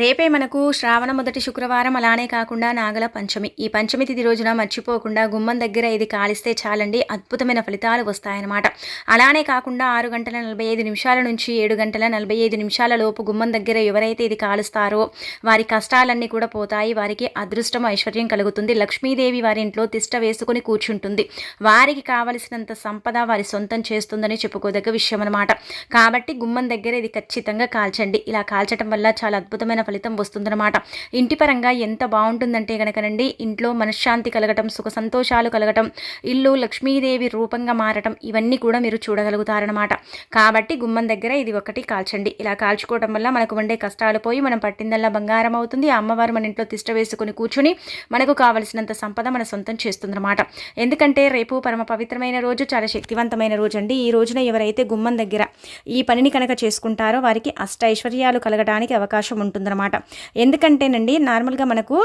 రేపే మనకు శ్రావణ మొదటి శుక్రవారం అలానే కాకుండా నాగల పంచమి. ఈ పంచమి తిథి రోజున మర్చిపోకుండా గుమ్మం దగ్గర ఇది కాలిస్తే చాలండి అద్భుతమైన ఫలితాలు వస్తాయన్నమాట. అలానే కాకుండా ఆరు గంటల నలభై ఐదు నిమిషాల నుంచి ఏడు గంటల నలభై ఐదు నిమిషాల లోపు గుమ్మం దగ్గర ఎవరైతే ఇది కాలుస్తారో వారి కష్టాలన్నీ కూడా పోతాయి వారికి అదృష్టం ఐశ్వర్యం కలుగుతుంది. లక్ష్మీదేవి వారి ఇంట్లో తిష్ట వేసుకుని కూర్చుంటుంది. వారికి కావలసినంత సంపద వారి సొంతం చేస్తుందని చెప్పుకోదగ్గ విషయం అనమాట కాబట్టి గుమ్మం దగ్గర ఇది ఖచ్చితంగా కాల్చండి. ఇలా కాల్చడం వల్ల చాలా అద్భుతమైన ఫలితం వస్తుందన్నమాట. ఇంటి పరంగా ఎంత బాగుంటుందంటే కనుకనండి ఇంట్లో మనశ్శాంతి కలగటం సుఖ సంతోషాలు కలగటం ఇల్లు లక్ష్మీదేవి రూపంగా మారటం ఇవన్నీ కూడా మీరు చూడగలుగుతారనమాట కాబట్టి గుమ్మం దగ్గర ఇది ఒకటి కాల్చండి. ఇలా కాల్చుకోవడం వల్ల మనకు ఉండే కష్టాలు పోయి మనం పట్టిందల్లా బంగారం అవుతుంది. ఆ అమ్మవారు మన ఇంట్లో తిష్ట వేసుకుని కూర్చుని మనకు కావలసినంత సంపద మన సొంతం చేస్తుందన్నమాట. ఎందుకంటే రేపు పరమ పవిత్రమైన రోజు చాలా శక్తివంతమైన రోజు అండి ఈ రోజున ఎవరైతే గుమ్మం దగ్గర ఈ పనిని కనుక చేసుకుంటారో వారికి అష్ట ఐశ్వర్యాలు కలగడానికి అవకాశం అనమాట ఎందుకంటేనండి నార్మల్గా మనకు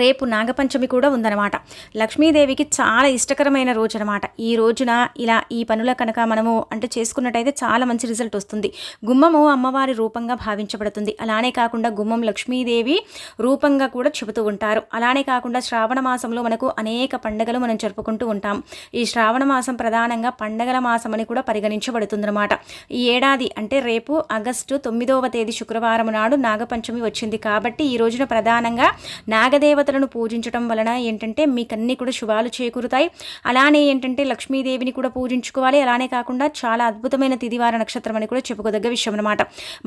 రేపు నాగపంచమి కూడా ఉందన్నమాట. లక్ష్మీదేవికి చాలా ఇష్టకరమైన రోజు అనమాట ఈ రోజున ఇలా ఈ పనుల కనుక మనము అంటే చేసుకున్నట్టయితే చాలా మంచి రిజల్ట్ వస్తుంది. గుమ్మము అమ్మవారి రూపంగా భావించబడుతుంది. అలానే కాకుండా గుమ్మం లక్ష్మీదేవి రూపంగా కూడా చెబుతూ ఉంటారు. అలానే కాకుండా శ్రావణ మాసంలో మనకు అనేక పండుగలు మనం జరుపుకుంటూ ఉంటాం. ఈ శ్రావణ మాసం ప్రధానంగా పండగల మాసం అని కూడా పరిగణించబడుతుందన్నమాట. ఈ ఏడాది అంటే రేపు ఆగస్టు తొమ్మిదవ తేదీ శుక్రవారం నాడు నాగపంచమి వచ్చింది కాబట్టి ఈ రోజున ప్రధానంగా నాగదేవ దేవతలను పూజించడం వలన ఏంటంటే మీకు అన్ని కూడా శుభాలు చేకూరుతాయి. అలానే ఏంటంటే లక్ష్మీదేవిని కూడా పూజించుకోవాలి. అలానే కాకుండా చాలా అద్భుతమైన తిదివార నక్షత్రం అని కూడా చెప్పుకోదగ్గ విషయం అనమాట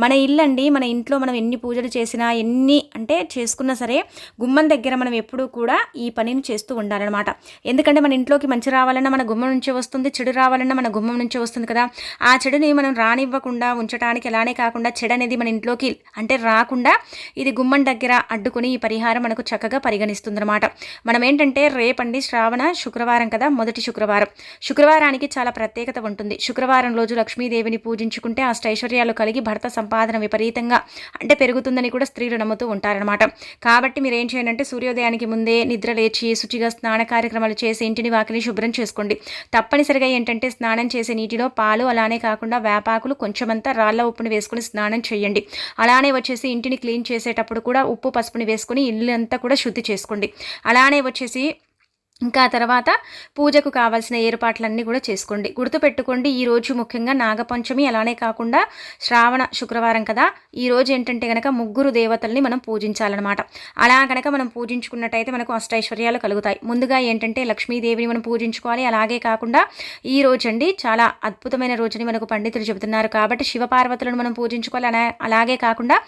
మన ఇల్లండి మన ఇంట్లో మనం ఎన్ని పూజలు చేసినా ఎన్ని అంటే చేసుకున్నా సరే గుమ్మం దగ్గర మనం ఎప్పుడూ కూడా ఈ పనిని చేస్తూ ఉండాలన్నమాట. ఎందుకంటే మన ఇంట్లోకి మంచి రావాలన్నా మన గుమ్మం నుంచే వస్తుంది చెడు రావాలన్నా మన గుమ్మం నుంచే వస్తుంది కదా. ఆ చెడుని మనం రానివ్వకుండా ఉంచడానికి అలానే కాకుండా చెడు అనేది మన ఇంట్లోకి అంటే రాకుండా ఇది గుమ్మం దగ్గర అడ్డుకుని ఈ పరిహారం మనకు చక్కగా పరిగణిస్తుందన్నమాట. మనం ఏంటంటే రేపండి శ్రావణ శుక్రవారం కదా మొదటి శుక్రవారం. శుక్రవారానికి చాలా ప్రత్యేకత ఉంటుంది. శుక్రవారం రోజు లక్ష్మీదేవిని పూజించుకుంటే అష్టైశ్వర్యాలు కలిగి భర్త సంపాదన విపరీతంగా అంటే పెరుగుతుందని కూడా స్త్రీలు నమ్ముతూ ఉంటారనమాట కాబట్టి మీరు ఏం చేయండి అంటే సూర్యోదయానికి ముందే నిద్ర లేచి శుచిగా స్నాన కార్యక్రమాలు చేసి ఇంటిని వాకిలి శుభ్రం చేసుకోండి. తప్పనిసరిగా ఏంటంటే స్నానం చేసే నీటిలో పాలు అలానే కాకుండా వేపాకులు కొంచెమంతా రాళ్ళ ఉప్పుని వేసుకుని స్నానం చేయండి. అలానే వచ్చేసి ఇంటిని క్లీన్ చేసేటప్పుడు కూడా ఉప్పు పసుపుని వేసుకుని ఇల్లు అంతా కూడా శుద్ధి చేసుకోండి. అలానే వచ్చేసి ఇంకా తర్వాత పూజకు కావాల్సిన ఏర్పాట్లన్నీ కూడా చేసుకోండి. గుర్తుపెట్టుకోండి ఈరోజు ముఖ్యంగా నాగపంచమి అలానే కాకుండా శ్రావణ శుక్రవారం కదా. ఈరోజు ఏంటంటే కనుక ముగ్గురు దేవతల్ని మనం పూజించాలన్నమాట. అలా కనుక మనం పూజించుకున్నట్టయితే మనకు అష్టైశ్వర్యాలు కలుగుతాయి. ముందుగా ఏంటంటే లక్ష్మీదేవిని మనం పూజించుకోవాలి. అలాగే కాకుండా ఈ రోజండి చాలా అద్భుతమైన రోజుని మనకు పండితులు చెబుతున్నారు కాబట్టి శివపార్వతులను మనం పూజించుకోవాలి. అలాగే కాకుండా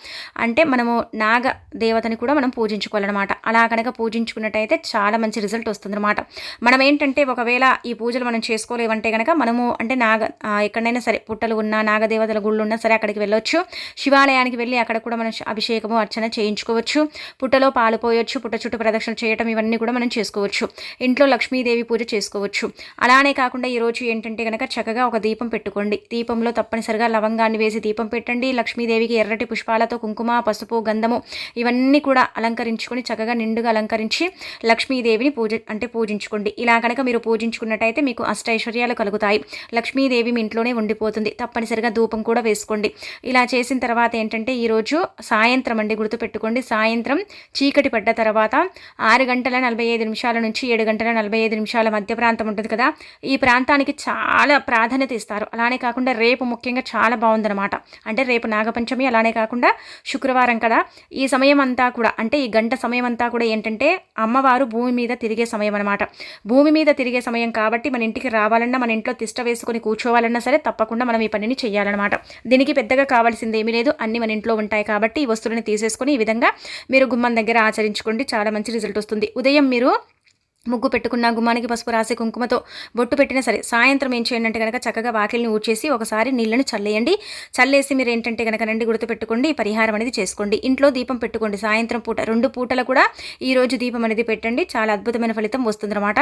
అంటే మనము నాగ దేవతని కూడా మనం పూజించుకోవాలన్నమాట. అలా కనుక పూజించుకున్నట్టయితే చాలా మంచి రిజల్ట్ వస్తుంది అనమాట మనం ఏంటంటే ఒకవేళ ఈ పూజలు మనం చేసుకోలేవంటే కనుక మనము అంటే నాగ ఎక్కడైనా సరే పుట్టలు ఉన్నా నాగదేవతల గుళ్ళు ఉన్నా సరే అక్కడికి వెళ్ళొచ్చు. శివాలయానికి వెళ్ళి అక్కడ కూడా మనం అభిషేకము అర్చన చేయించుకోవచ్చు. పుట్టలో పాలు పోయొచ్చు పుట్ట చుట్టూ ప్రదక్షిణ చేయటం ఇవన్నీ కూడా మనం చేసుకోవచ్చు. ఇంట్లో లక్ష్మీదేవి పూజ చేసుకోవచ్చు. అలానే కాకుండా ఈరోజు ఏంటంటే కనుక చక్కగా ఒక దీపం పెట్టుకోండి. దీపంలో తప్పనిసరిగా లవంగాన్ని వేసి దీపం పెట్టండి. లక్ష్మీదేవికి ఎర్రటి పుష్పాలతో కుంకుమ పసుపు గంధము ఇవన్నీ కూడా అలంకరించుకొని చక్కగా నిండుగా అలంకరించి లక్ష్మీదేవిని పూజ అంటే పెట్టి పూజించుకోండి. ఇలా కనుక మీరు పూజించుకున్నట్టయితే మీకు అష్టైశ్వర్యాలు కలుగుతాయి. లక్ష్మీదేవి మీ ఇంట్లోనే ఉండిపోతుంది. తప్పనిసరిగా ధూపం కూడా వేసుకోండి. ఇలా చేసిన తర్వాత ఏంటంటే ఈరోజు సాయంత్రం అండి గుర్తుపెట్టుకోండి. సాయంత్రం చీకటి పడ్డ తర్వాత ఆరు గంటల నలభై ఐదు నిమిషాల నుంచి ఏడు గంటల నలభై ఐదు నిమిషాల మధ్య ప్రాంతం ఉంటుంది కదా. ఈ ప్రాంతానికి చాలా ప్రాధాన్యత ఇస్తారు. అలానే కాకుండా రేపు ముఖ్యంగా చాలా బాగుందన్నమాట. అంటే రేపు నాగపంచమి అలానే కాకుండా శుక్రవారం కదా. ఈ సమయం అంతా కూడా అంటే ఈ గంట సమయం అంతా కూడా ఏంటంటే అమ్మవారు భూమి మీద తిరిగే సమయం అనమాట భూమి మీద తిరిగే సమయం కాబట్టి మన ఇంటికి రావాలన్నా మన ఇంట్లో తిష్ట వేసుకొని కూర్చోవాలన్నా సరే తప్పకుండా మనం ఈ పనిని చేయాలన్నమాట దీనికి పెద్దగా కావాల్సింది ఏమీ లేదు. అన్ని మన ఇంట్లో ఉంటాయి కాబట్టి ఈ వస్తువులను తీసేసుకొని ఈ విధంగా మీరు గుమ్మం దగ్గర ఆచరించుకోండి. చాలా మంచి రిజల్ట్ వస్తుంది. ఉదయం మీరు ముగ్గు పెట్టుకున్న గుమ్మానికి పసుపు రాసి కుంకుమతో బొట్టు పెట్టినా సరే సాయంత్రం ఏం చేయండి అంటే కనుక చక్కగా వాకిల్ని ఊడ్చేసి ఒకసారి నీళ్ళని చల్లేయండి. చల్లేసి మీరు ఏంటంటే కనుక రండి గుర్తుపెట్టుకోండి పరిహారం అనేది చేసుకోండి. ఇంట్లో దీపం పెట్టుకోండి. సాయంత్రం పూట రెండు పూటలు కూడా ఈరోజు దీపం అనేది పెట్టండి. చాలా అద్భుతమైన ఫలితం వస్తుందన్నమాట.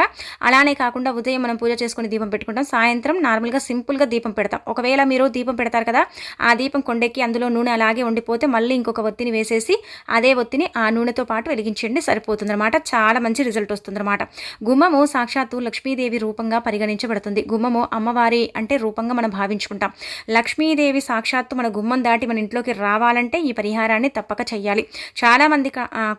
అలానే కాకుండా ఉదయం మనం పూజ చేసుకుని దీపం పెట్టుకుంటాం. సాయంత్రం నార్మల్గా సింపుల్గా దీపం పెడతాం. ఒకవేళ మీరు దీపం పెడతారు కదా ఆ దీపం కొండెక్కి అందులో నూనె అలాగే ఉండిపోతే మళ్ళీ ఇంకొక ఒత్తిని వేసేసి అదే ఒత్తిని ఆ నూనెతో పాటు వెలిగించండి సరిపోతుందన్నమాట. చాలా మంచి రిజల్ట్ వస్తుందన్నమాట. గుమ్మము సాక్షాత్తు లక్ష్మీదేవి రూపంగా పరిగణించబడుతుంది. గుమ్మము అమ్మవారి అంటే రూపంగా మనం భావించుకుంటాం. లక్ష్మీదేవి సాక్షాత్తు మన గుమ్మం దాటి మన ఇంట్లోకి రావాలంటే ఈ పరిహారాన్ని తప్పక చేయాలి చాలామంది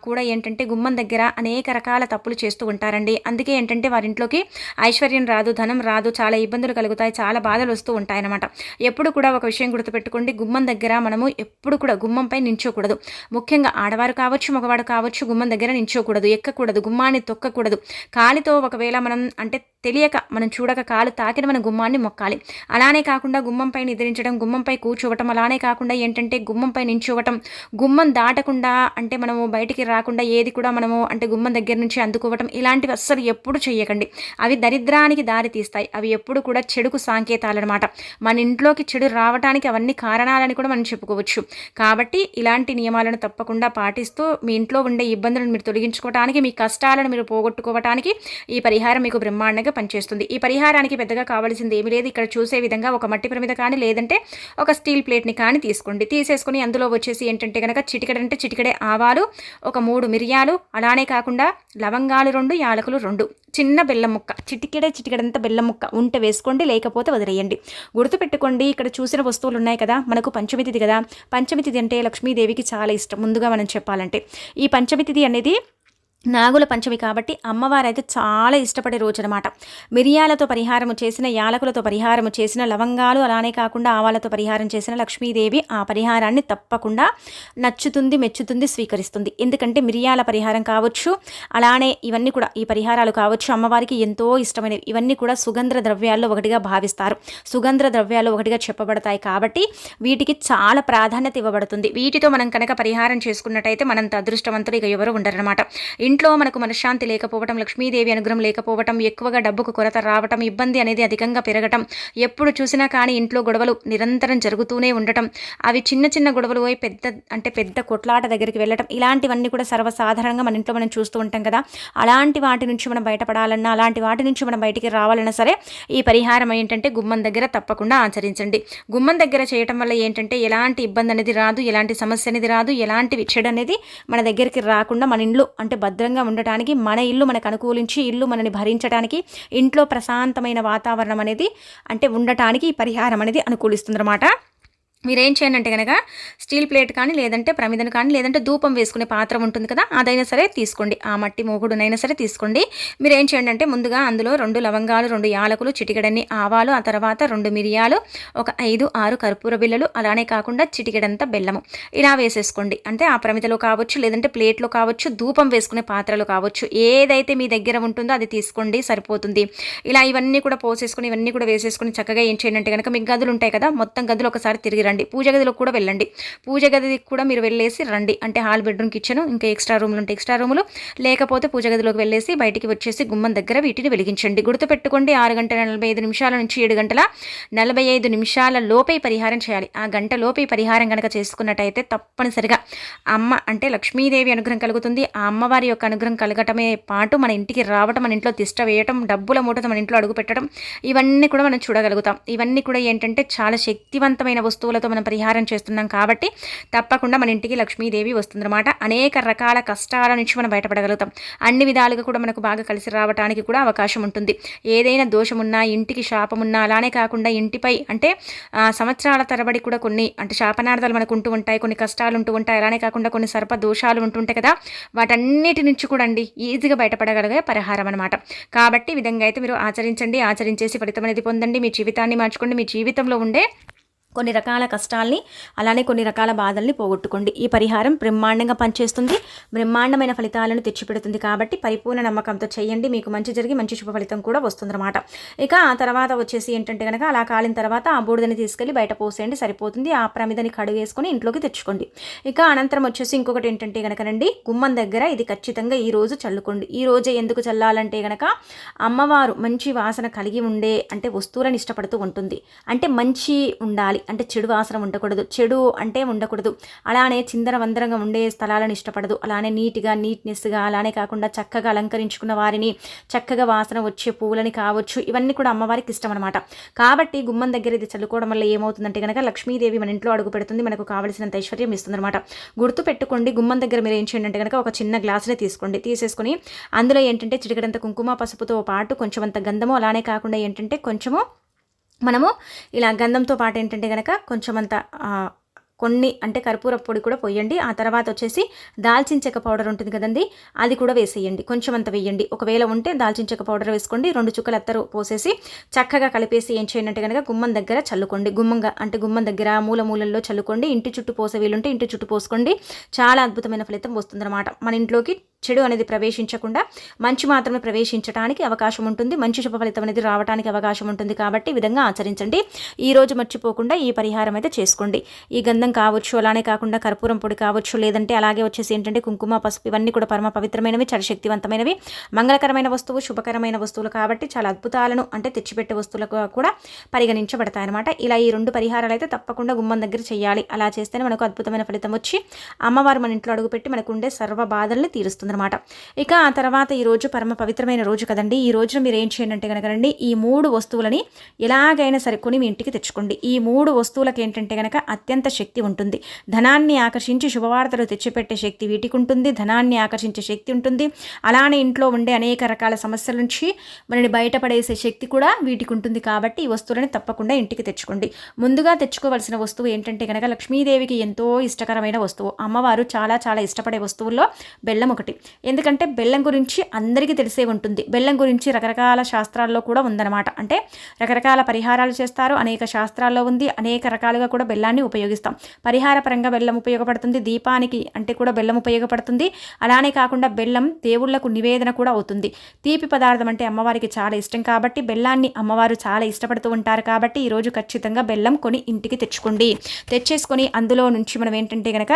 కూడా ఏంటంటే గుమ్మం దగ్గర అనేక రకాల తప్పులు చేస్తూ ఉంటారండి. అందుకే ఏంటంటే వారి ఇంట్లోకి ఐశ్వర్యం రాదు ధనం రాదు చాలా ఇబ్బందులు కలుగుతాయి చాలా బాధలు వస్తూ ఉంటాయన్నమాట. ఎప్పుడు కూడా ఒక విషయం గుర్తుపెట్టుకోండి. గుమ్మం దగ్గర మనము ఎప్పుడు కూడా గుమ్మంపై నించోకూడదు. ముఖ్యంగా ఆడవారు కావచ్చు మగవాడు కావచ్చు గుమ్మం దగ్గర నించోకూడదు ఎక్కకూడదు గుమ్మాన్ని తొక్కకూడదు. కాలితో ఒకవేళ మనం అంటే తెలియక మనం చూడక కాలు తాకిన మన గుమ్మాన్ని మొక్కాలి. అలానే కాకుండా గుమ్మంపై నిద్రించడం గుమ్మంపై కూర్చోవటం అలానే కాకుండా ఏంటంటే గుమ్మంపై నించోవటం. గుమ్మం దాటకుండా అంటే మనము బయటికి రాకుండా ఏది కూడా మనము అంటే గుమ్మం దగ్గర నుంచి అందుకోవటం ఇలాంటివి అస్సలు ఎప్పుడు చేయకండి అవి దరిద్రానికి దారి తీస్తాయి. అవి ఎప్పుడు కూడా చెడుకు సాంకేతాలు అనమాట మన ఇంట్లోకి చెడు రావడానికి అవన్నీ కారణాలని కూడా మనం చెప్పుకోవచ్చు. కాబట్టి ఇలాంటి నియమాలను తప్పకుండా పాటిస్తూ మీ ఇంట్లో ఉండే ఇబ్బందులను మీరు తొలగించుకోవడానికి మీ కష్టాలను మీరు పోగొట్టుకోవడానికి ఈ పరిహారం మీకు బ్రహ్మాండంగా పనిచేస్తుంది. ఈ పరిహారానికి పెద్దగా కావాల్సింది ఏమీ లేదు. ఇక్కడ చూసే విధంగా ఒక మట్టి ప్రమిద కానీ లేదంటే ఒక స్టీల్ ప్లేట్ని కానీ తీసుకోండి. తీసేసుకుని అందులో వచ్చేసి ఏంటంటే కనుక చిటికడంటే చిటికెడే ఆవాలు ఒక మూడు మిరియాలు అలానే కాకుండా లవంగాలు రెండు యాలకులు రెండు. చిన్న బెల్లం ముక్క చిటికెడే చిటికెడంత బెల్లం ముక్క ఉంటే వేసుకోండి లేకపోతే వదిలేయండి. గుర్తుపెట్టుకోండి ఇక్కడ చూసిన వస్తువులు ఉన్నాయి కదా మనకు పంచమితిది కదా. పంచమితిది అంటే లక్ష్మీదేవికి చాలా ఇష్టం. ముందుగా మనం చెప్పాలంటే ఈ పంచమితిది అనేది నాగుల పంచమి కాబట్టి అమ్మవారు అయితే చాలా ఇష్టపడే రోజు అనమాట మిరియాలతో పరిహారము చేసిన యాలకులతో పరిహారము చేసిన లవంగాలు అలానే కాకుండా ఆవాలతో పరిహారం చేసిన లక్ష్మీదేవి ఆ పరిహారాన్ని తప్పకుండా నచ్చుతుంది మెచ్చుతుంది స్వీకరిస్తుంది. ఎందుకంటే మిరియాల పరిహారం కావచ్చు అలానే ఇవన్నీ కూడా ఈ పరిహారాలు కావచ్చు అమ్మవారికి ఎంతో ఇష్టమైనవి. ఇవన్నీ కూడా సుగంధ ద్రవ్యాల్లో ఒకటిగా భావిస్తారు. సుగంధ ద్రవ్యాల్లో ఒకటిగా చెప్పబడతాయి కాబట్టి వీటికి చాలా ప్రాధాన్యత ఇవ్వబడుతుంది. వీటితో మనం కనుక పరిహారం చేసుకున్నట్టయితే మనంత అదృష్టవంతులు ఇక ఎవరు ఉండరనమాట ఇంట్లో మనకు మనశ్శాంతి లేకపోవటం లక్ష్మీదేవి అనుగ్రహం లేకపోవటం ఎక్కువగా డబ్బుకు కొరత రావటం ఇబ్బంది అనేది అధికంగా పెరగటం ఎప్పుడు చూసినా కానీ ఇంట్లో గొడవలు నిరంతరం జరుగుతూనే ఉండటం అవి చిన్న చిన్న గొడవలు పోయి పెద్ద అంటే పెద్ద కొట్లాట దగ్గరికి వెళ్ళటం ఇలాంటివన్నీ కూడా సర్వసాధారణంగా మన ఇంట్లో మనం చూస్తూ ఉంటాం కదా. అలాంటి వాటి నుంచి మనం బయటపడాలన్నా అలాంటి వాటి నుంచి మనం బయటికి రావాలన్నా సరే ఈ పరిహారం ఏంటంటే గుమ్మం దగ్గర తప్పకుండా ఆచరించండి. గుమ్మం దగ్గర చేయటం వల్ల ఏంటంటే ఎలాంటి ఇబ్బంది అనేది రాదు ఎలాంటి సమస్య అనేది రాదు ఎలాంటి చెడు అనేది మన దగ్గరికి రాకుండా మన ఇంట్లో అంటే భద్రంగా ఉండటానికి మన ఇల్లు మనకు అనుకూలించి ఇల్లు మనని భరించడానికి ఇంట్లో ప్రశాంతమైన వాతావరణం అనేది అంటే ఉండటానికి ఈ పరిహారం అనేది అనుకూలిస్తుందన్నమాట. మీరేం చేయండి అంటే కనుక స్టీల్ ప్లేట్ కానీ లేదంటే ప్రమిదను కానీ లేదంటే ధూపం వేసుకునే పాత్ర ఉంటుంది కదా అదైనా సరే తీసుకోండి. ఆ మట్టి మూగుడునైనా సరే తీసుకోండి. మీరు ఏం చేయండి అంటే ముందుగా అందులో రెండు లవంగాలు రెండు యాలకులు చిటికెడన్ని ఆవాలు ఆ తర్వాత రెండు మిరియాలు ఒక ఐదు ఆరు కర్పూర బిల్లలు అలానే కాకుండా చిటికెడంత బెల్లము. ఇలా వేసేసుకోండి. అంటే ఆ ప్రమిదలో కావచ్చు లేదంటే ప్లేట్లో కావచ్చు ధూపం వేసుకునే పాత్రలు కావచ్చు ఏదైతే మీ దగ్గర ఉంటుందో అది తీసుకోండి సరిపోతుంది. ఇలా ఇవన్నీ కూడా పోసేసుకుని ఇవన్నీ కూడా వేసేసుకుని చక్కగా ఏం చేయండి అంటే కనుక మీకు గదులు ఉంటాయి కదా మొత్తం గదులు ఒకసారి తిరిగి రండి. పూజ గదిలో కూడా వెళ్ళండి. పూజ గదికి కూడా మీరు వెళ్ళేసి రండి. అంటే హాల్ బెడ్రూమ్ కిచెన్ ఇంకా ఎక్స్ట్రా రూమ్లు ఉంటే ఎక్స్ట్రా రూములు లేకపోతే పూజ గదిలోకి వెళ్ళేసి బయటికి వచ్చేసి గుమ్మం దగ్గర వీటిని వెలిగించండి. గుర్తుపెట్టుకోండి ఆరు గంటల నలభై ఐదు నిమిషాల నుంచి ఏడు గంటల నలభై ఐదు నిమిషాల లోపే పరిహారం చేయాలి. ఆ గంట లోపే పరిహారం కనుక చేసుకున్నట్టయితే తప్పనిసరిగా అమ్మ అంటే లక్ష్మీదేవి అనుగ్రహం కలుగుతుంది. ఆ అమ్మవారి యొక్క అనుగ్రహం కలగటమే పాటు మన ఇంటికి రావటం మన ఇంట్లో తిష్ట వేయటం డబ్బుల మూటతో మన ఇంట్లో అడుగు పెట్టడం ఇవన్నీ కూడా మనం చూడగలుగుతాం. ఇవన్నీ కూడా ఏంటంటే చాలా శక్తివంతమైన వస్తువులతో మనం పరిహారం చేస్తున్నాం కాబట్టి తప్పకుండా మన ఇంటికి లక్ష్మీదేవి వస్తుందన్నమాట. అనేక రకాల కష్టాల నుంచి మనం బయటపడగలుగుతాం. అన్ని విధాలుగా కూడా మనకు బాగా కలిసి రావడానికి కూడా అవకాశం ఉంటుంది. ఏదైనా దోషమున్నా ఇంటికి శాపమున్నా అలానే కాకుండా ఇంటిపై అంటే సంవత్సరాల తరబడి కూడా కొన్ని అంటే శాపనార్థాలు మనకు ఉంటూ ఉంటాయి. కొన్ని కష్టాలు ఉంటూ ఉంటాయి. అలానే కాకుండా కొన్ని సర్ప దోషాలు ఉంటుంటాయి కదా. వాటన్నిటి నుంచి కూడా అండి ఈజీగా బయటపడగలిగే పరిహారం అనమాట కాబట్టి ఈ విధంగా అయితే మీరు ఆచరించండి. ఆచరించేసి ఫలితం అనేది పొందండి. మీ జీవితాన్ని మార్చుకోండి. మీ జీవితంలో ఉండే కొన్ని రకాల కష్టాల్ని అలానే కొన్ని రకాల బాధల్ని పోగొట్టుకోండి. ఈ పరిహారం బ్రహ్మాండంగా పనిచేస్తుంది. బ్రహ్మాండమైన ఫలితాలను తెచ్చిపెడుతుంది కాబట్టి పరిపూర్ణ నమ్మకంతో చేయండి. మీకు మంచి జరిగి మంచి శుభ ఫలితం కూడా వస్తుందన్నమాట. ఇక ఆ తర్వాత వచ్చేసి ఏంటంటే కనుక అలా కాలిన తర్వాత ఆ బూడిదని తీసుకెళ్ళి బయట పోసేయండి సరిపోతుంది. ఆ ప్రమిదని కడుగేసుకొని ఇంట్లోకి తెచ్చుకోండి. ఇక అనంతరం వచ్చేసి ఇంకొకటి ఏంటంటే కనుకనండి గుమ్మం దగ్గర ఇది ఖచ్చితంగా ఈ రోజు చల్లుకోండి. ఈ రోజే ఎందుకు చల్లాలంటే కనుక అమ్మవారు మంచి వాసన కలిగి ఉండే అంటే వస్తువులను ఇష్టపడుతూ ఉంటుంది. అంటే మంచి ఉండాలి. అంటే చెడు వాసన ఉండకూడదు. చెడు అంటే ఉండకూడదు. అలానే చిందర వందరంగా ఉండే స్థలాలను ఇష్టపడదు. అలానే నీట్గా నీట్నెస్గా అలానే కాకుండా చక్కగా అలంకరించుకున్న వారిని చక్కగా వాసన వచ్చే పువ్వులని కావచ్చు. ఇవన్నీ కూడా అమ్మవారికి ఇష్టం అనమాట కాబట్టి గుమ్మం దగ్గర ఇది చల్లుకోవడం వల్ల ఏమవుతుందంటే కనుక లక్ష్మీదేవి మన ఇంట్లో అడుగు పెడుతుంది. మనకు కావలసినంత ఐశ్వర్యం ఇస్తుందన్నమాట గుర్తు పెట్టుకోండి గుమ్మం దగ్గర మీరు ఏం చేయండి అంటే కనుక ఒక చిన్న గ్లాసునే తీసుకోండి. తీసేసుకొని అందులో ఏంటంటే చిటికడంత కుంకుమ పసుపుతో పాటు కొంచెం అంత గంధము అలానే కాకుండా ఏంటంటే కొంచెము మనము ఇలా గంధంతో పాటు ఏంటంటే కనుక కొంచెం అంత కొన్ని అంటే కర్పూర పొడి కూడా పోయండి. ఆ తర్వాత వచ్చేసి దాల్చిన చెక్క పౌడర్ ఉంటుంది కదండి అది కూడా వేసేయండి. కొంచెం అంత వేయండి. ఒకవేళ ఉంటే దాల్చిన చెక్క పౌడర్ వేసుకోండి. రెండు చుక్కలు అత్తరు పోసేసి చక్కగా కలిపేసి ఏం చేయండి కనుక గుమ్మం దగ్గర చల్లుకోండి. గుమ్మంగా అంటే గుమ్మం దగ్గర మూల మూలల్లో చల్లుకోండి. ఇంటి చుట్టూ పోసే వీలుంటే ఇంటి చుట్టూ పోసుకోండి. చాలా అద్భుతమైన ఫలితం వస్తుందన్నమాట. మన ఇంట్లోకి చెడు అనేది ప్రవేశించకుండా మంచి మాత్రమే ప్రవేశించడానికి అవకాశం ఉంటుంది. మంచి శుభ ఫలితం అనేది రావడానికి అవకాశం ఉంటుంది కాబట్టి ఈ విధంగా ఆచరించండి. ఈ రోజు మర్చిపోకుండా ఈ పరిహారం అయితే చేసుకోండి. ఈ గంధం కావచ్చు అలానే కాకుండా కర్పూరం పొడి కావచ్చు లేదంటే అలాగే వచ్చేసి ఏంటంటే కుంకుమ పసుపు ఇవన్నీ కూడా పరమ పవిత్రమైనవి చాలా శక్తివంతమైనవి. మంగళకరమైన వస్తువు శుభకరమైన వస్తువులు కాబట్టి చాలా అద్భుతాలను అంటే తెచ్చిపెట్టే వస్తువులకు కూడా పరిగణించబడతాయి అనమాట ఇలా ఈ రెండు పరిహారాలు అయితే తప్పకుండా గుమ్మం దగ్గర చేయాలి అలా చేస్తేనే మనకు అద్భుతమైన ఫలితం వచ్చి అమ్మవారు మన ఇంట్లో అడుగుపెట్టి మనకు ఉండే సర్వ బాధల్ని తీరుస్తుంది అనమాట ఇక ఆ తర్వాత ఈ రోజు పరమ పవిత్రమైన రోజు కదండి. ఈ రోజున మీరు ఏం చేయండి అంటే కనుక ఈ మూడు వస్తువులని ఎలాగైనా సరే కొని మీ ఇంటికి తెచ్చుకోండి. ఈ మూడు వస్తువులకు ఏంటంటే కనుక అత్యంత శక్తి ఉంటుంది. ధనాన్ని ఆకర్షించి శుభవార్తలు తెచ్చిపెట్టే శక్తి వీటికి ఉంటుంది. ధనాన్ని ఆకర్షించే శక్తి ఉంటుంది. అలానే ఇంట్లో ఉండే అనేక రకాల సమస్యల నుంచి మనని బయటపడేసే శక్తి కూడా వీటికి ఉంటుంది కాబట్టి ఈ వస్తువులని తప్పకుండా ఇంటికి తెచ్చుకోండి. ముందుగా తెచ్చుకోవాల్సిన వస్తువు ఏంటంటే కనుక లక్ష్మీదేవికి ఎంతో ఇష్టకరమైన వస్తువు. అమ్మవారు చాలా చాలా ఇష్టపడే వస్తువుల్లో బెల్లం ఒకటి. ఎందుకంటే బెల్లం గురించి అందరికీ తెలిసే ఉంటుంది. బెల్లం గురించి రకరకాల శాస్త్రాల్లో కూడా ఉందన్నమాట. అంటే రకరకాల పరిహారాలు చేస్తారు. అనేక శాస్త్రాల్లో ఉంది. అనేక రకాలుగా కూడా బెల్లాన్ని ఉపయోగిస్తాం. పరిహార పరంగా బెల్లం ఉపయోగపడుతుంది. దీపానికి అంటే కూడా బెల్లం ఉపయోగపడుతుంది. అలానే కాకుండా బెల్లం దేవుళ్ళకు నివేదన కూడా అవుతుంది. తీపి పదార్థం అంటే అమ్మవారికి చాలా ఇష్టం కాబట్టి బెల్లాన్ని అమ్మవారు చాలా ఇష్టపడుతూ ఉంటారు కాబట్టి ఈరోజు ఖచ్చితంగా బెల్లం కొని ఇంటికి తెచ్చుకోండి. తెచ్చేసుకొని అందులో నుంచి మనం ఏంటంటే కనుక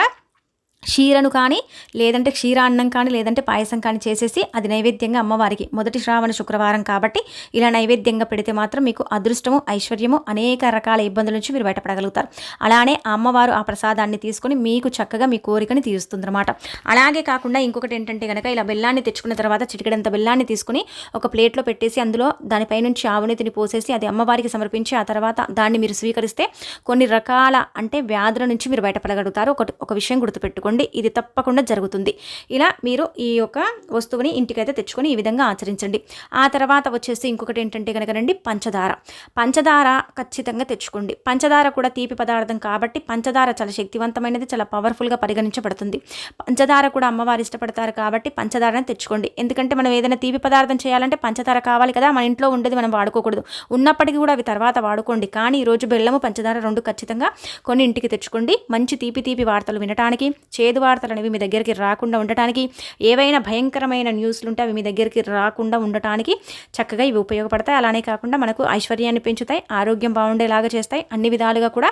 క్షీరను కానీ లేదంటే క్షీరాన్నం కానీ లేదంటే పాయసం కానీ చేసేసి అది నైవేద్యంగా అమ్మవారికి. మొదటి శ్రావణ శుక్రవారం కాబట్టి ఇలా నైవేద్యంగా పెడితే మాత్రం మీకు అదృష్టము ఐశ్వర్యము అనేక రకాల ఇబ్బందుల నుంచి మీరు బయటపడగలుగుతారు. అలానే అమ్మవారు ఆ ప్రసాదాన్ని తీసుకొని మీకు చక్కగా మీ కోరికని తీరుస్తుందన్నమాట. అలాగే కాకుండా ఇంకొకటి ఏంటంటే కనుక ఇలా బెల్లాన్ని తెచ్చుకున్న తర్వాత చిటికడంత బెల్లాన్ని తీసుకుని ఒక ప్లేట్లో పెట్టేసి అందులో దానిపైనుంచి ఆవునీతిని పోసేసి అది అమ్మవారికి సమర్పించి ఆ తర్వాత దాన్ని మీరు స్వీకరిస్తే కొన్ని రకాల అంటే వ్యాధుల నుంచి మీరు బయటపడగలుగుతారు. ఒకటి ఒక విషయం గుర్తుపెట్టుకోండి. అనుకోండి ఇది తప్పకుండా జరుగుతుంది. ఇలా మీరు ఈ యొక్క వస్తువుని ఇంటికైతే తెచ్చుకొని ఈ విధంగా ఆచరించండి. ఆ తర్వాత వచ్చేసి ఇంకొకటి ఏంటంటే కనుక రండి పంచదార. పంచదార ఖచ్చితంగా తెచ్చుకోండి. పంచదార కూడా తీపి పదార్థం కాబట్టి పంచదార చాలా శక్తివంతమైనది చాలా పవర్ఫుల్గా పరిగణించబడుతుంది. పంచదార కూడా అమ్మవారు ఇష్టపడతారు కాబట్టి పంచదారని తెచ్చుకోండి. ఎందుకంటే మనం ఏదైనా తీపి పదార్థం చేయాలంటే పంచదార కావాలి కదా మన ఇంట్లో ఉండేది మనం వాడుకోకూడదు. ఉన్నప్పటికీ కూడా అవి తర్వాత వాడుకోండి. కానీ ఈరోజు బెల్లము పంచదార రెండు ఖచ్చితంగా కొన్ని ఇంటికి తెచ్చుకోండి. మంచి తీపి తీపి వార్తలు వినటానికి చేదు వార్తలు అనేవి మీ దగ్గరికి రాకుండా ఉండటానికి ఏవైనా భయంకరమైన న్యూస్లు ఉంటే అవి మీ దగ్గరికి రాకుండా ఉండటానికి చక్కగా ఇవి ఉపయోగపడతాయి. అలానే కాకుండా మనకు ఐశ్వర్యాన్ని పెంచుతాయి ఆరోగ్యం బాగుండేలాగా చేస్తాయి. అన్ని విధాలుగా కూడా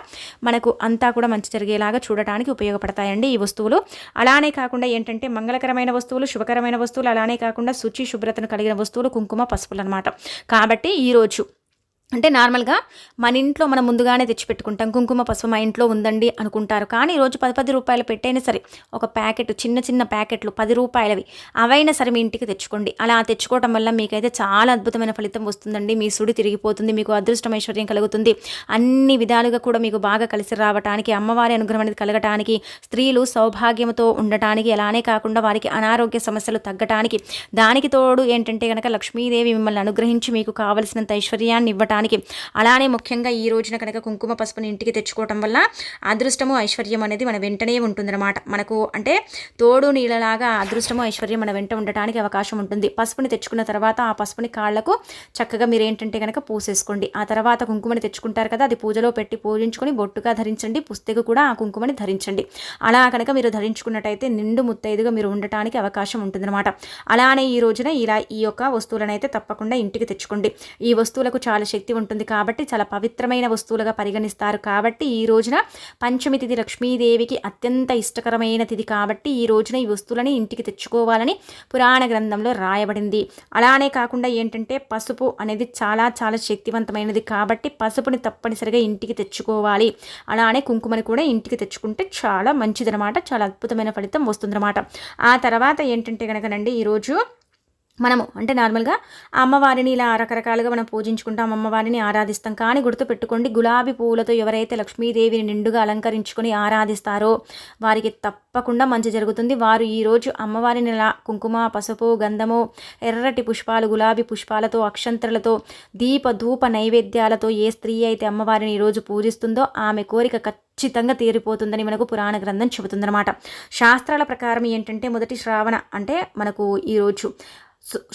మనకు అంతా కూడా మంచి జరిగేలాగా చూడటానికి ఉపయోగపడతాయండి ఈ వస్తువులు. అలానే కాకుండా ఏంటంటే మంగళకరమైన వస్తువులు శుభకరమైన వస్తువులు అలానే కాకుండా శుచి శుభ్రతను కలిగిన వస్తువులు కుంకుమ పసుపులు అనమాట కాబట్టి ఈరోజు అంటే నార్మల్గా మన ఇంట్లో మనం ముందుగానే తెచ్చిపెట్టుకుంటాం. కుంకుమ పసుపు మా ఇంట్లో ఉందండి అనుకుంటారు. కానీ ఈరోజు పది పది రూపాయలు పెట్టైనా సరే ఒక ప్యాకెట్ చిన్న చిన్న ప్యాకెట్లు పది రూపాయలవి అవైనా సరే మీ ఇంటికి తెచ్చుకోండి. అలా తెచ్చుకోవటం వల్ల మీకైతే చాలా అద్భుతమైన ఫలితం వస్తుందండి. మీ సుడి తిరిగిపోతుంది మీకు అదృష్టం ఐశ్వర్యం కలుగుతుంది. అన్ని విధాలుగా కూడా మీకు బాగా కలిసి రావటానికి అమ్మవారి అనుగ్రహం అనేది కలగటానికి స్త్రీలు సౌభాగ్యంతో ఉండటానికి అలానే కాకుండా వారికి అనారోగ్య సమస్యలు తగ్గటానికి దానికి తోడు ఏంటంటే కనుక లక్ష్మీదేవి మిమ్మల్ని అనుగ్రహించి మీకు కావలసినంత ఐశ్వర్యాన్ని ఇవ్వటానికి పొందడానికి అలానే ముఖ్యంగా ఈ రోజున కనుక కుంకుమ పసుపుని ఇంటికి తెచ్చుకోవటం వల్ల అదృష్టము ఐశ్వర్యం అనేది మన వెంటనే ఉంటుందన్నమాట. మనకు అంటే తోడు నీళ్ళలాగా అదృష్టము ఐశ్వర్యం మన వెంట ఉండటానికి అవకాశం ఉంటుంది. పసుపుని తెచ్చుకున్న తర్వాత ఆ పసుపుని కాళ్ళకు చక్కగా మీరు ఏంటంటే కనుక పూసేసుకోండి. ఆ తర్వాత కుంకుమని తెచ్చుకుంటారు కదా అది పూజలో పెట్టి పూజించుకొని బొట్టుగా ధరించండి. పుస్తకు కూడా ఆ కుంకుమని ధరించండి. అలా కనుక మీరు ధరించుకున్నట్టయితే నిండు ముత్తైదుగా మీరు ఉండటానికి అవకాశం ఉంటుందన్నమాట. అలానే ఈ రోజున ఇలా ఈ యొక్క వస్తువులను అయితే తప్పకుండా ఇంటికి తెచ్చుకోండి. ఈ వస్తువులకు చాలా శక్తి శక్తి ఉంటుంది కాబట్టి చాలా పవిత్రమైన వస్తువులుగా పరిగణిస్తారు కాబట్టి ఈ రోజున పంచమి తిథి లక్ష్మీదేవికి అత్యంత ఇష్టకరమైన తిథి కాబట్టి ఈ రోజున ఈ వస్తువులని ఇంటికి తెచ్చుకోవాలని పురాణ గ్రంథంలో రాయబడింది. అలానే కాకుండా ఏంటంటే పసుపు అనేది చాలా చాలా శక్తివంతమైనది కాబట్టి పసుపుని తప్పనిసరిగా ఇంటికి తెచ్చుకోవాలి. అలానే కుంకుమని కూడా ఇంటికి తెచ్చుకుంటే చాలా మంచిదనమాట చాలా అద్భుతమైన ఫలితం వస్తుందన్నమాట. ఆ తర్వాత ఏంటంటే కనుకనండి ఈరోజు మనము అంటే నార్మల్గా అమ్మవారిని ఇలా రకరకాలుగా మనం పూజించుకుంటాం అమ్మవారిని ఆరాధిస్తాం. కానీ గుర్తుపెట్టుకోండి గులాబీ పువ్వులతో ఎవరైతే లక్ష్మీదేవిని నిండుగా అలంకరించుకొని ఆరాధిస్తారో వారికి తప్పకుండా మంచి జరుగుతుంది. వారు ఈరోజు అమ్మవారిని ఇలా కుంకుమ పసుపు గంధము ఎర్రటి పుష్పాలు గులాబీ పుష్పాలతో అక్షంతరలతో దీప ధూప నైవేద్యాలతో ఏ స్త్రీ అయితే అమ్మవారిని ఈరోజు పూజిస్తుందో ఆమె కోరిక ఖచ్చితంగా తీరిపోతుందని మనకు పురాణ గ్రంథం చెబుతుందన్నమాట. శాస్త్రాల ప్రకారం ఏంటంటే మొదటి శ్రావణ అంటే మనకు ఈరోజు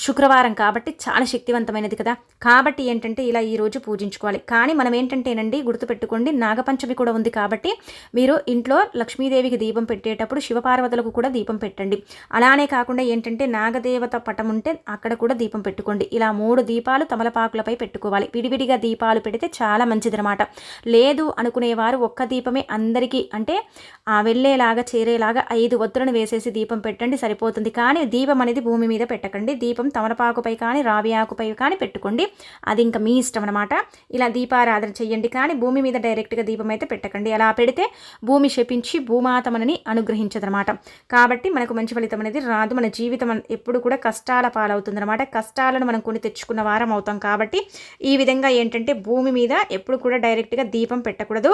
శుక్రవారం కాబట్టి చాలా శక్తివంతమైనది కదా. కాబట్టి ఏంటంటే ఇలా ఈరోజు పూజించుకోవాలి. కానీ మనం ఏంటంటేనండి గుర్తుపెట్టుకోండి నాగపంచమి కూడా ఉంది కాబట్టి మీరు ఇంట్లో లక్ష్మీదేవికి దీపం పెట్టేటప్పుడు శివపార్వతులకు కూడా దీపం పెట్టండి. అలానే కాకుండా ఏంటంటే నాగదేవత పటం ఉంటే అక్కడ కూడా దీపం పెట్టుకోండి. ఇలా మూడు దీపాలు తమలపాకులపై పెట్టుకోవాలి. విడివిడిగా దీపాలు పెడితే చాలా మంచిదనమాట లేదు అనుకునేవారు ఒక్క దీపమే అందరికీ అంటే ఆ వెళ్ళేలాగా చేరేలాగా ఐదు ఒత్తులను వేసేసి దీపం పెట్టండి సరిపోతుంది. కానీ దీపం అనేది భూమి మీద పెట్టకండి. దీపం తమలపాకుపై కానీ రావి ఆకుపై కానీ పెట్టుకోండి. అది ఇంకా మీ ఇష్టం అనమాట ఇలా దీపారాధన చెయ్యండి కానీ భూమి మీద డైరెక్ట్గా దీపం అయితే పెట్టకండి. అలా పెడితే భూమి శపించి భూమాత మనని అనుగ్రహించదనమాట కాబట్టి మనకు మంచి ఫలితం అనేది రాదు. మన జీవితం ఎప్పుడు కూడా కష్టాల పాలవుతుందన్నమాట. కష్టాలను మనం కొని తెచ్చుకున్న వారం అవుతాం కాబట్టి ఈ విధంగా ఏంటంటే భూమి మీద ఎప్పుడు కూడా డైరెక్ట్గా దీపం పెట్టకూడదు.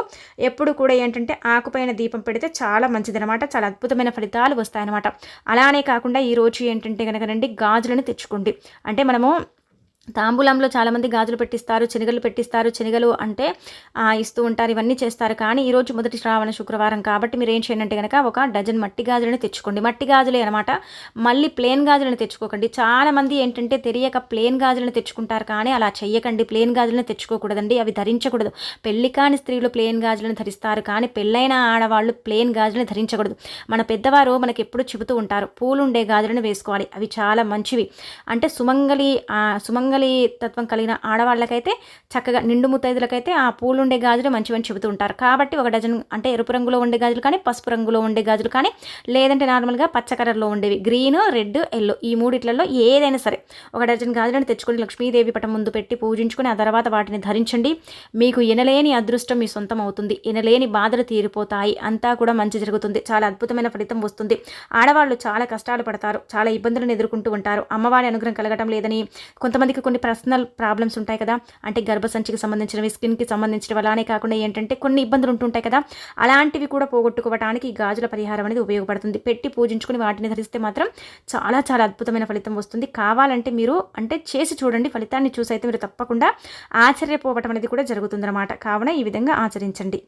ఎప్పుడు కూడా ఏంటంటే ఆకుపైన దీపం పెడితే చాలా మంచిదనమాట చాలా అద్భుతమైన ఫలితాలు వస్తాయన్నమాట. అలానే కాకుండా ఈ రోజు ఏంటంటే కనుక రండి గాజు గాజులను తెచ్చుకోండి. అంటే మనము తాంబూలంలో చాలామంది గాజులు పెట్టిస్తారు శనగలు పెట్టిస్తారు. శనగలు అంటే ఇస్తూ ఉంటారు ఇవన్నీ చేస్తారు. కానీ ఈరోజు మొదటి శ్రావణ శుక్రవారం కాబట్టి మీరు ఏం చేయండి కనుక ఒక డజన్ మట్టి గాజులను తెచ్చుకోండి. మట్టి గాజులే అనమాట. మళ్ళీ ప్లేన్ గాజులను తెచ్చుకోకండి. చాలామంది ఏంటంటే తెలియక ప్లేన్ గాజులను తెచ్చుకుంటారు కానీ అలా చెయ్యకండి. ప్లేన్ గాజులను తెచ్చుకోకూడదండి. అవి ధరించకూడదు. పెళ్ళి కాని స్త్రీలు ప్లేన్ గాజులను ధరిస్తారు కానీ పెళ్ళైన ఆడవాళ్ళు ప్లేన్ గాజులను ధరించకూడదు. మన పెద్దవారు మనకి ఎప్పుడు చెబుతూ ఉంటారు పూలుండే గాజులను వేసుకోవాలి. అవి చాలా మంచివి. అంటే సుమంగలి సుమంగలి సుమంగలి తత్వం కలిగిన ఆడవాళ్ళకైతే చక్కగా నిండు ముత్తైదులకైతే ఆ పూలు ఉండే గాజులు మంచివని చెబుతూ ఉంటారు. కాబట్టి ఒక డజన్ అంటే ఎరుపు రంగులో ఉండే గాజులు కానీ పసుపు రంగులో ఉండే గాజులు కానీ లేదంటే నార్మల్గా పచ్చ కలర్లో ఉండేవి. గ్రీన్ రెడ్ ఎల్లో ఈ మూడిట్లలో ఏదైనా సరే ఒక డజన్ గాజులను తెచ్చుకొని లక్ష్మీదేవి పటం ముందు పెట్టి పూజించుకొని ఆ తర్వాత వాటిని ధరించండి. మీకు ఎనలేని అదృష్టం మీ సొంతం అవుతుంది. ఎనలేని బాధలు తీరిపోతాయి. అంతా కూడా మంచి జరుగుతుంది. చాలా అద్భుతమైన ఫలితం వస్తుంది. ఆడవాళ్ళు చాలా కష్టాలు పడతారు. చాలా ఇబ్బందులను ఎదుర్కొంటూ ఉంటారు. అమ్మవారి అనుగ్రహం కలగటం లేదని కొంతమందికి కొన్ని పర్సనల్ ప్రాబ్లమ్స్ ఉంటాయి కదా. అంటే గర్భసంచికి సంబంధించినవి స్కిన్కి సంబంధించినవి అలానే కాకుండా ఏంటంటే కొన్ని ఇబ్బందులు ఉంటుంటాయి కదా. అలాంటివి కూడా పోగొట్టుకోవడానికి ఈ గాజుల పరిహారం అనేది ఉపయోగపడుతుంది. పెట్టి పూజించుకుని వాటిని ధరిస్తే మాత్రం చాలా చాలా అద్భుతమైన ఫలితం వస్తుంది. కావాలంటే మీరు అంటే చేసి చూడండి. ఫలితాన్ని చూసి అయితే మీరు తప్పకుండా ఆశ్చర్యపోవటం అనేది కూడా జరుగుతుందన్నమాట. కావున ఈ విధంగా ఆచరించండి.